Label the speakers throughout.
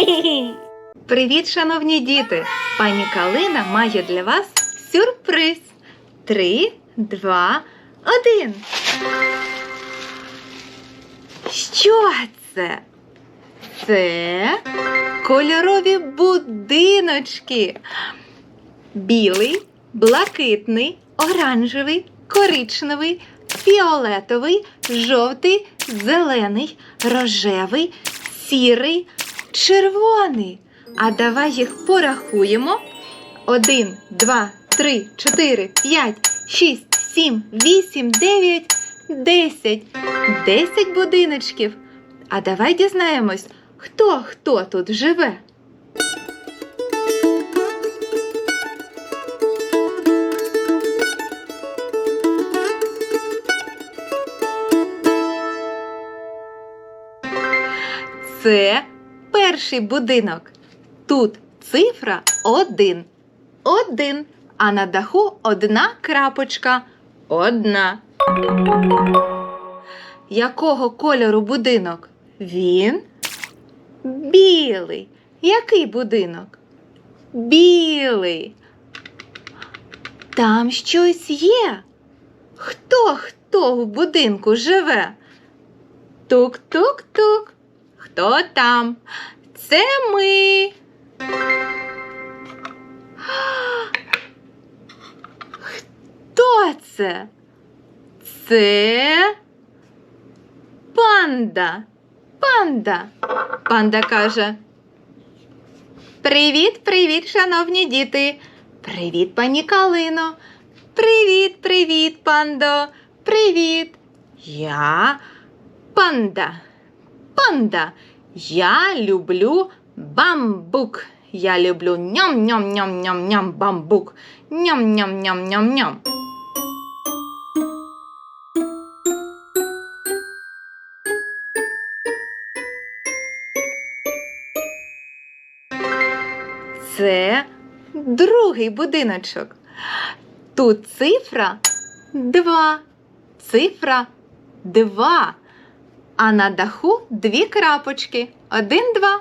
Speaker 1: Привіт, шановні діти! Пані Калина має для вас сюрприз. Три, два, один. Що це? Це кольорові будиночки. Білий, блакитний, оранжевий, коричневий, фіолетовий, жовтий, зелений, рожевий, сірий, червоний. А давай їх порахуємо. Один, два, три, чотири, п'ять, шість, сім, вісім, дев'ять, десять. Десять будиночків. А давай дізнаємось, хто хто тут живе. Це перший будинок. Тут цифра один. Один. А на даху одна крапочка. Одна. Якого кольору будинок? Він білий. Який будинок? Білий. Там щось є. Хто хто в будинку живе? Тук-тук-тук. Хто там? Це ми. Хто це? Це панда. Панда. Панда каже. Привіт, привіт, шановні діти. Привіт, пані Калино. Привіт, привіт, пандо. Привіт. Я панда. Панда. Я люблю бамбук. Я люблю ням-ням-ням-ням-ням бамбук. Ням-ням-ням-ням-ням. Це другий будиночок. Тут цифра два. Цифра два. А на даху дві крапочки. Один, два.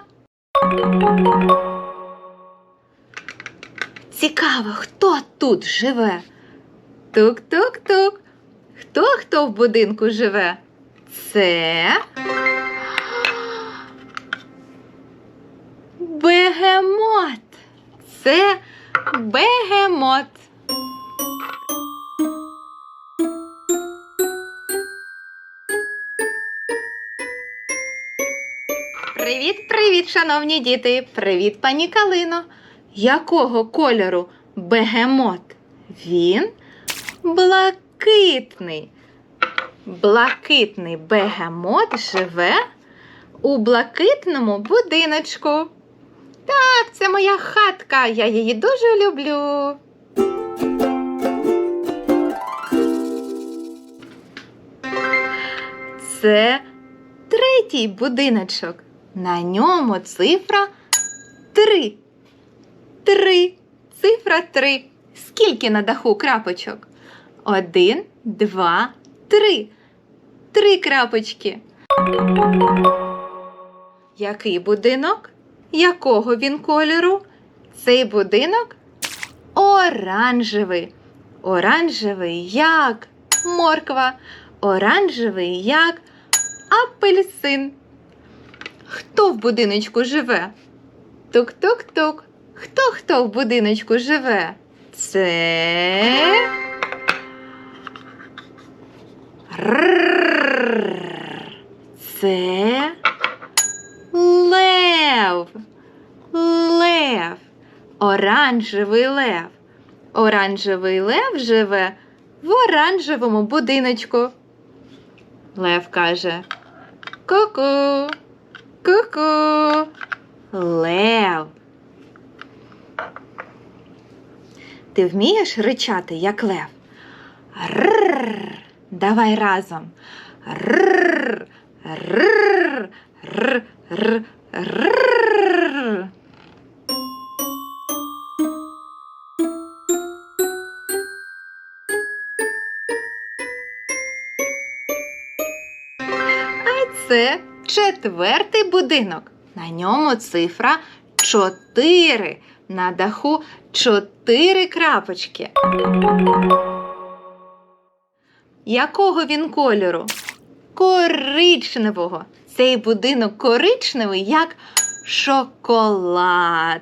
Speaker 1: Цікаво, хто тут живе? Тук-тук-тук. Хто хто в будинку живе? Це. Бегемот. Це бегемот. Привіт, привіт, шановні діти! Привіт, пані Калино! Якого кольору бегемот? Він блакитний. Блакитний бегемот живе у блакитному будиночку. Так, це моя хатка. Я її дуже люблю. Це третій будиночок. На ньому цифра три. Три. Цифра три. Скільки на даху крапочок? Один, два, три. Три крапочки. Який будинок? Якого він кольору? Цей будинок оранжевий. Оранжевий як морква. Оранжевий як апельсин. Хто в будиночку живе? Тук-тук-тук. Хто хто в будиночку живе? Це. Це лев. Лев. Оранжевий лев. Оранжевий лев живе в оранжевому будиночку. Лев каже Ку-ку, ку-ку, лев. Ти вмієш ричати, як лев? Рррр. Давай разом. Рррр. Рррр. Це четвертий будинок. На ньому цифра 4. На даху 4 крапочки. Якого він кольору? Коричневого. Цей будинок коричневий, як шоколад.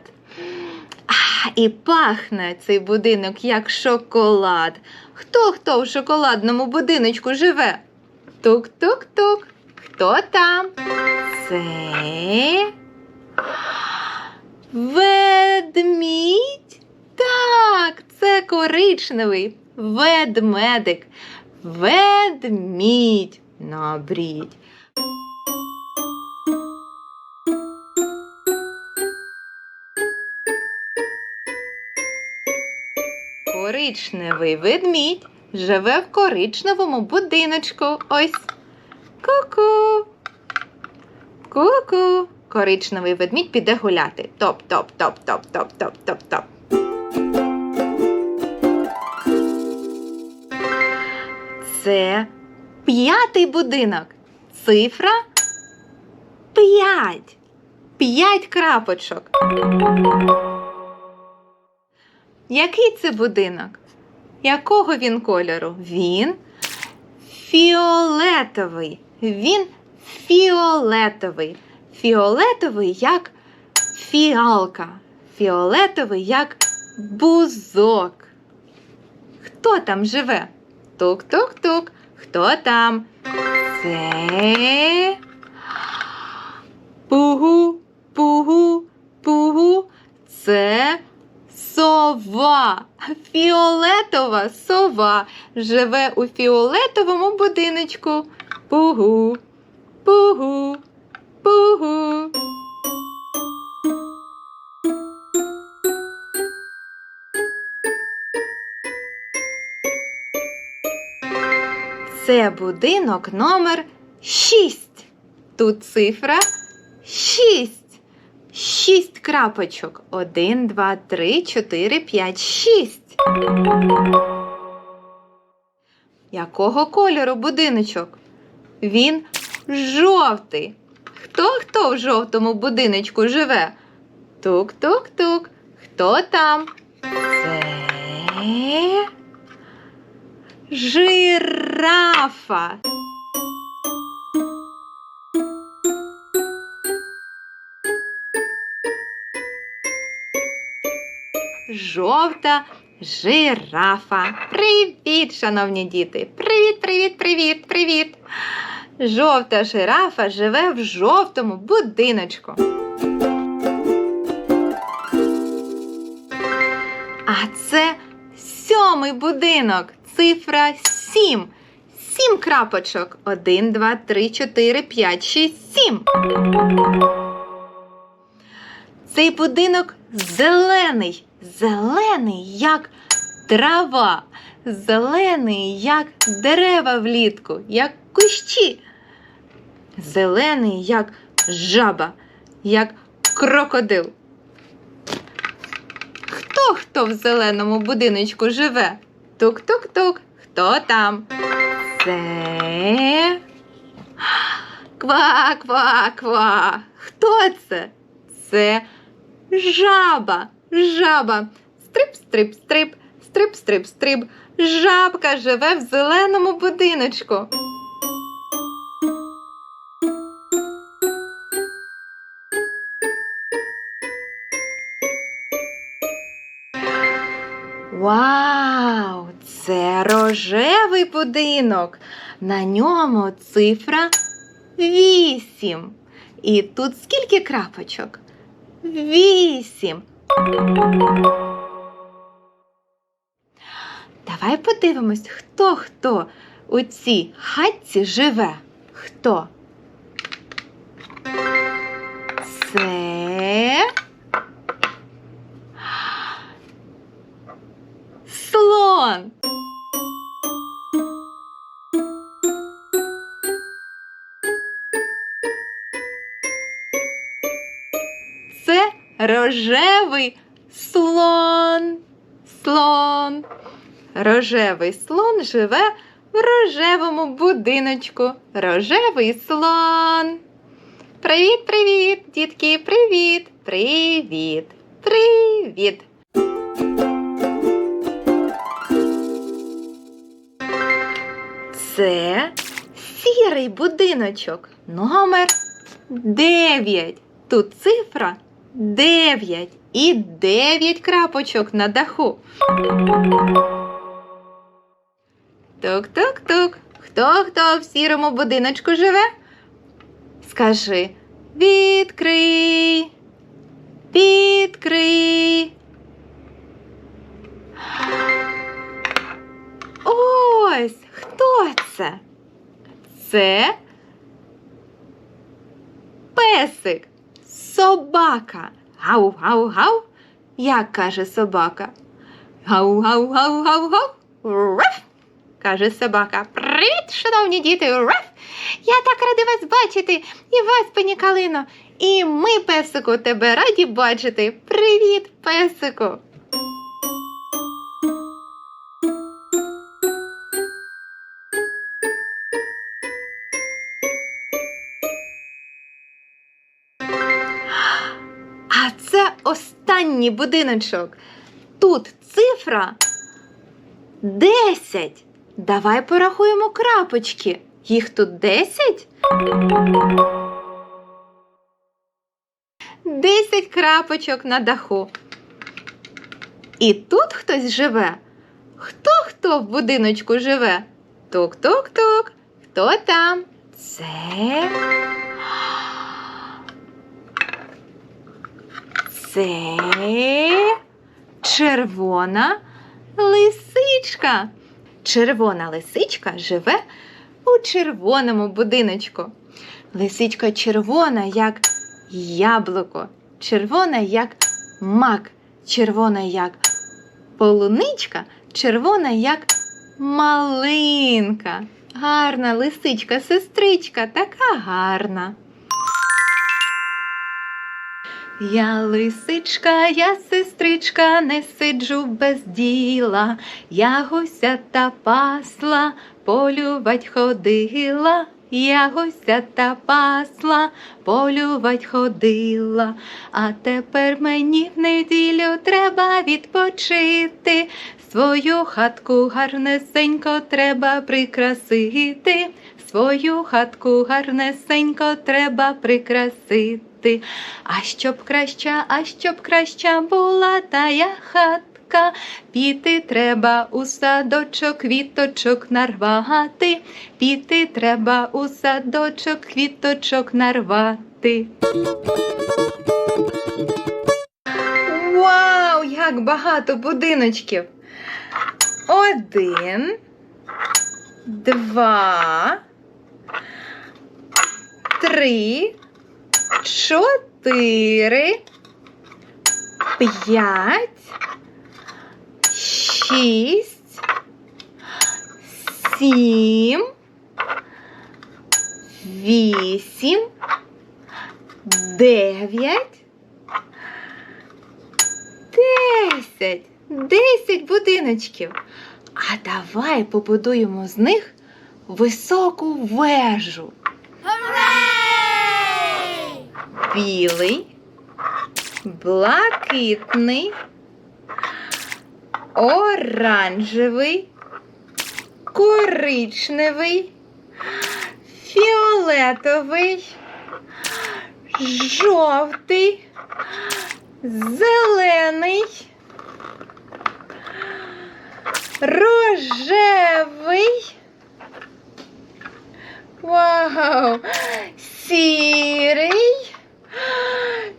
Speaker 1: І пахне цей будинок як шоколад. Хто хто в шоколадному будиночку живе? Тук-тук-тук. Хто там? Це ведмідь? Так, це коричневий ведмедик. Ведмідь. Набріть. Коричневий ведмідь живе в коричневому будиночку. Ось. Ку-ку. Ку-ку. Коричневий ведмідь піде гуляти. Топ-топ-топ-топ-топ-топ-топ-топ. Це п'ятий будинок. Цифра п'ять. П'ять крапочок. Який це будинок? Якого він кольору? Він фіолетовий. Він фіолетовий. Фіолетовий як фіалка. Фіолетовий як бузок. Хто там живе? Тук-тук-тук. Хто там? Це. Пугу, пугу, пугу. Це сова. Фіолетова сова живе у фіолетовому будиночку. Пугу, пугу, пугу. Це будинок номер 6. Тут цифра 6. Шість крапочок. Один, два, три, чотири, п'ять, шість. Якого кольору будиночок? Він жовтий. Хто хто в жовтому будиночку живе? Тук-тук-тук. Хто там? Це жирафа. жовта жирафа. Привіт, шановні діти! Привіт, привіт, привіт, привіт! Жовта жирафа живе в жовтому будиночку. А це сьомий будинок. Цифра сім. Сім крапочок. Один, два, три, чотири, п'ять, шість, сім. Цей будинок зелений, зелений, як трава, зелений, як дерева влітку, як кущі. Зелений, як жаба, як крокодил. Хто хто в зеленому будиночку живе? Тук-тук-тук. Хто там? Це. Ква-ква-ква. Хто це? Це жаба. Жаба. Стрип, стрип, стрип, стрип, стрип, стрип. Жабка живе в зеленому будиночку. Вау! Це рожевий будинок. На ньому цифра вісім. І тут скільки крапочок? Вісім. Давай подивимось, хто хто у цій хатці живе. Хто? Це слон. Рожевий слон. Слон. Рожевий слон живе в рожевому будиночку. Рожевий слон. Привіт, привіт, дітки, привіт, привіт, привіт. Це сірий будиночок. Номер 9. Тут цифра 9 і 9 крапочок на даху. Тук-тук-тук. Хто хто в сірому будиночку живе? Скажи відкрий. Відкрий. Ось хто це? Це песик, собака. Гау, гау, гау. Як каже собака? Гау, гау, гау, гау, гау. Раф! каже собака. Привіт, шановні діти! Раф! Я так рада вас бачити, і вас, пані Калино. І ми, песику, тебе раді бачити. Привіт, песику! Останній будиночок. Тут цифра 10. Давай порахуємо крапочки. Їх тут 10? 10 крапочок на даху. І тут хтось живе. Хто хто в будиночку живе? Тук-тук-тук. Хто там? Це. Це червона лисичка. Червона лисичка живе у червоному будиночку. Лисичка червона, як яблуко, червона, як мак, червона, як полуничка, червона, як малинка. Гарна лисичка, сестричка, така гарна. Я лисичка, я сестричка, не сиджу без діла, я гуся та пасла, полювать ходила, я гуся та пасла, полювать ходила, а тепер мені в неділю треба відпочити. Свою хатку гарнесенько треба прикрасити, свою хатку гарнесенько треба прикрасити. А щоб краща, а щоб краща була тая хатка, піти треба у садочок, квіточок нарвати, піти треба у садочок, квіточок нарвати. Вау, як багато будиночків! Один, два, три, чотири, п'ять, шість, сім, вісім, дев'ять, десять. Десять будиночків. А давай побудуємо з них високу вежу. Білий, блакитний, оранжевий, коричневий, фіолетовий, жовтий, зелений, рожевий. Вау! Сірий,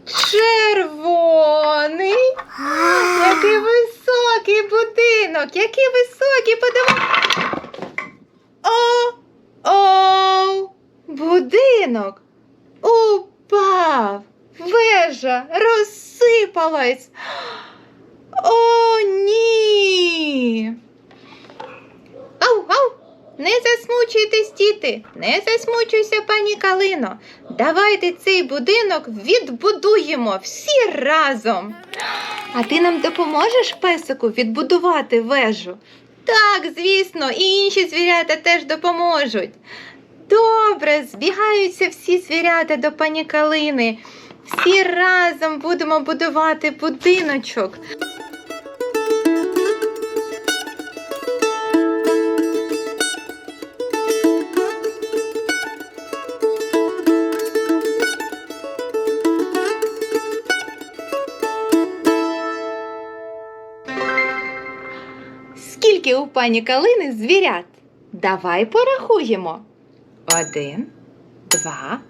Speaker 1: червоний. Який високий будинок, який високий, подивись. О, о, будинок упав, вежа розсипалась. О, ні. Ау, ау, не засмучуйтесь, діти, не засмучуйся, пані Калино. Давайте цей будинок відбудуємо всі разом. А ти нам допоможеш песику відбудувати вежу? Так, звісно, і інші звірята теж допоможуть. Добре, збігаються всі звірята до пані Калини. Всі разом будемо будувати будиночок. Скільки у пані Калини звірят? Давай порахуємо. Один, два,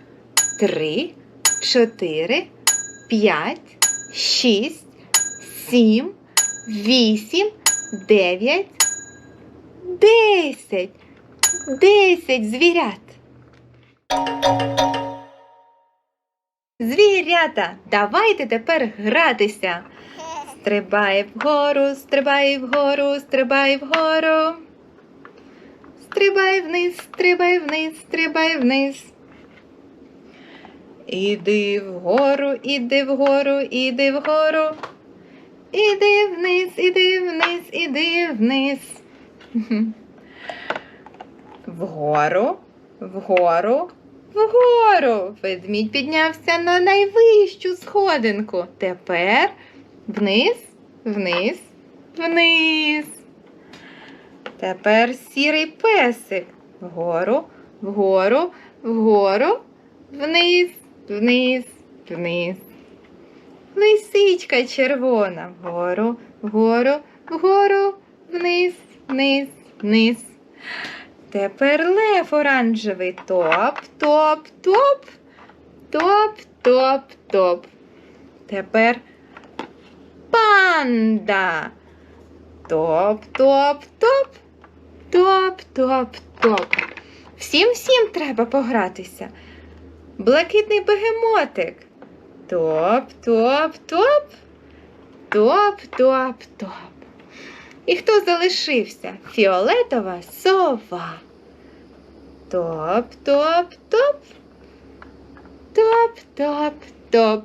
Speaker 1: три, чотири, п'ять, шість, сім, вісім, дев'ять, десять. Десять звірят. Звірята, давайте тепер гратися. Стрибай вгору, стрибай вгору, стрибай вгору. Стрибай вниз, стрибай вниз, стрибай вниз. Іди вгору, іди вгору, іди вгору. Іди вниз, іди вниз, іди вниз. Вгору, вгору, вгору. Ведмідь піднявся на найвищу сходинку. Тепер вниз, вниз, вниз. Тепер сірий песик. Вгору, вгору, вгору, вниз, вниз, вниз. Лисичка червона. Вгору, вгору, вгору, вниз, вниз, вниз. Тепер лев оранжевий. Топ, топ, топ, топ, топ, топ. Тепер панда. Топ, топ, топ, топ, топ, топ. Всім всім треба погратися. Блакитний бегемотик. Топ, топ, топ, топ, топ, топ. І хто залишився? Фіолетова сова. Топ, топ,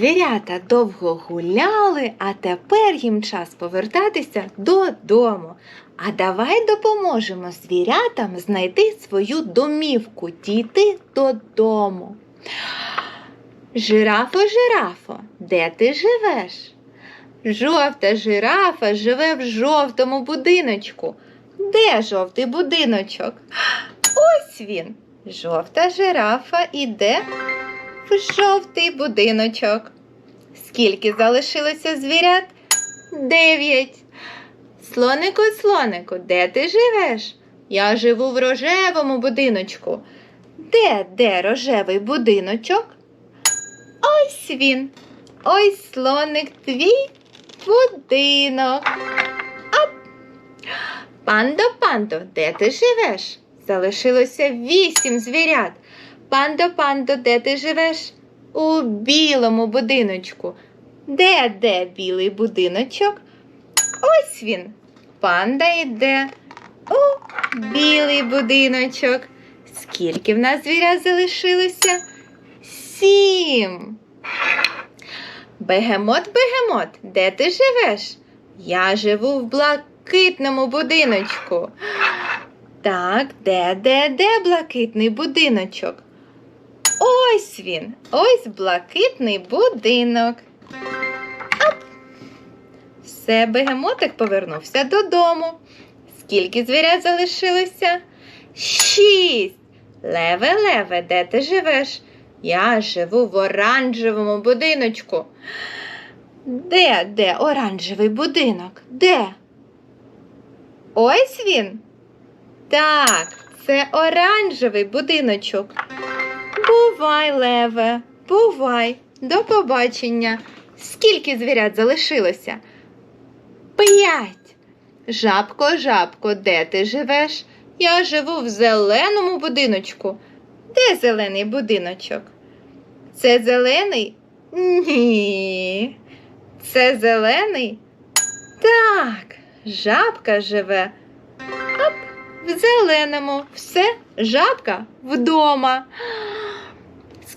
Speaker 1: Звірята довго гуляли, а тепер їм час повертатися додому. А давай допоможемо звірятам знайти свою домівку, дійти додому. Жирафо, жирафо, де ти живеш? Жовта жирафа живе в жовтому будиночку. Де жовтий будиночок? Ось він. Жовта жирафа іде в жовтий будиночок. Скільки залишилося звірят? Дев'ять. Слонику, слонику, де ти живеш? Я живу в рожевому будиночку. Де, де рожевий будиночок? Ось він. Ось слоник твій будинок. Ап! Пандо, пандо, де ти живеш? Залишилося вісім звірят. Пандо, пандо, де ти живеш? У білому будиночку. Де, де білий будиночок? Ось він. Панда йде у білий будиночок. Скільки в нас звірят залишилося? Сім. Бегемот, бегемот, де ти живеш? Я живу в блакитному будиночку. Так, де, де, де блакитний будиночок? Ось він, ось блакитний будинок. Ап! Все, бегемотик повернувся додому. Скільки звірят залишилося? Шість. Леве, леве, де ти живеш? Я живу в оранжевому будиночку. Де, де оранжевий будинок? Де? Ось він. Так, це оранжевий будиночок. Бувай, леве, бувай. До побачення. Скільки звірят залишилося? П'ять. Жабко, жабко, де ти живеш? Я живу в зеленому будиночку. Де зелений будиночок? Це зелений? Ні. Це зелений? Так, жабка живе. Оп, в зеленому. Все, жабка вдома.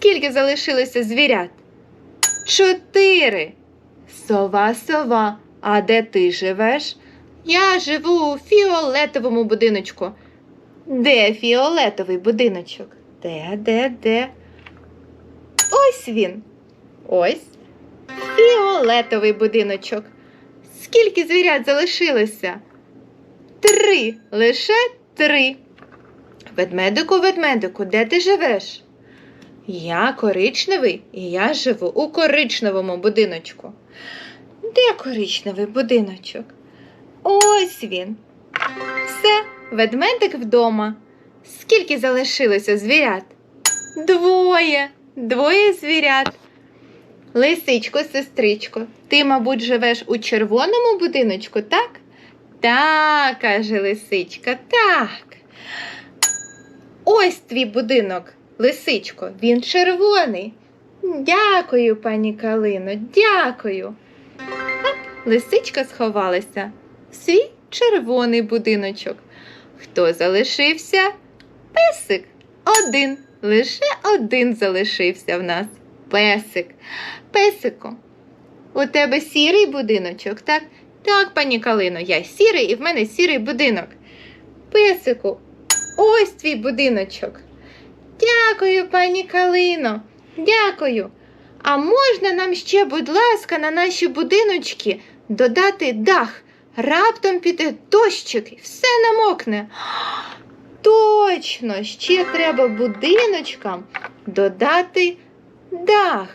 Speaker 1: Скільки залишилося звірят? Чотири. Сова, сова. А де ти живеш? Я живу у фіолетовому будиночку. Де фіолетовий будиночок? Де, де, де? Ось він. Ось. Фіолетовий будиночок. Скільки звірят залишилося? Три. Лише три. Ведмедику, ведмедику, де ти живеш? Я коричневий, і я живу у коричневому будиночку. Де коричневий будиночок? Ось він. Все, ведмедик вдома. Скільки залишилося звірят? Двоє. Двоє звірят. Лисичко, сестричко, ти, мабуть, живеш у червоному будиночку, так? Так, каже лисичка, так. Ось твій будинок, лисичко, він червоний. Дякую, пані Калино, дякую. Лисичка сховалася в свій червоний будиночок. Хто залишився? Песик. Один. Лише один залишився в нас. Песик. Песику. У тебе сірий будиночок, так? Так, пані Калино, я сірий і в мене сірий будинок. Песику, ось твій будиночок. Дякую, пані Калино. Дякую. А можна нам ще, будь ласка, на наші будиночки додати дах? Раптом піде дощик і все намокне. Точно, ще треба будиночкам додати дах.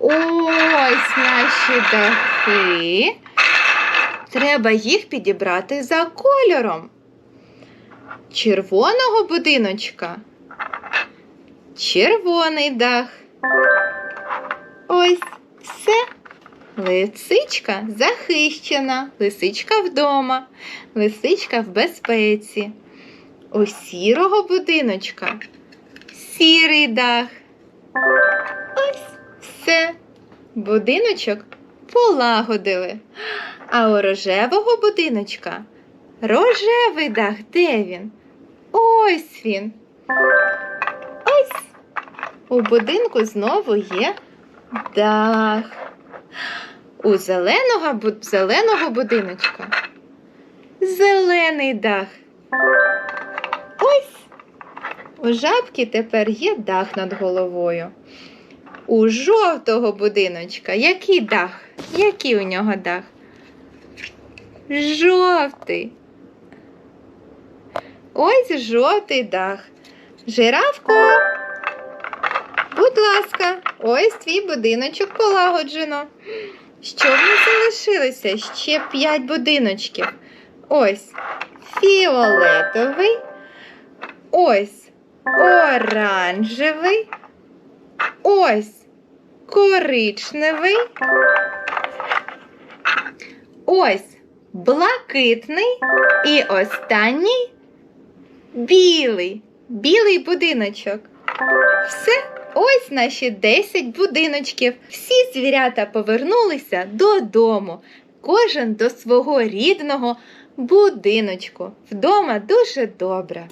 Speaker 1: Ось наші дахи. Треба їх підібрати за кольором. Червоного будиночка. Червоний дах. Ось все. Лисичка захищена, лисичка вдома, лисичка в безпеці. У сірого будиночка сірий дах. Ось все. Будиночок полагодили. А у рожевого будиночка рожевий дах. Де він? Ось він. Ось. У будинку знову є дах. У зеленого, зеленого будиночка зелений дах. Ось. У жабки тепер є дах над головою. У жовтого будиночка який дах? Який у нього дах? Жовтий. Ось жовтий дах. Жирафко. Будь ласка, ось твій будиночок полагоджено. Що в нас залишилося? Ще п'ять будиночків. Ось фіолетовий, ось оранжевий, ось коричневий, ось блакитний і останній білий. Білий будиночок. Все, ось наші 10 будиночків. Всі звірята повернулися додому, кожен до свого рідного будиночку. Вдома дуже добре.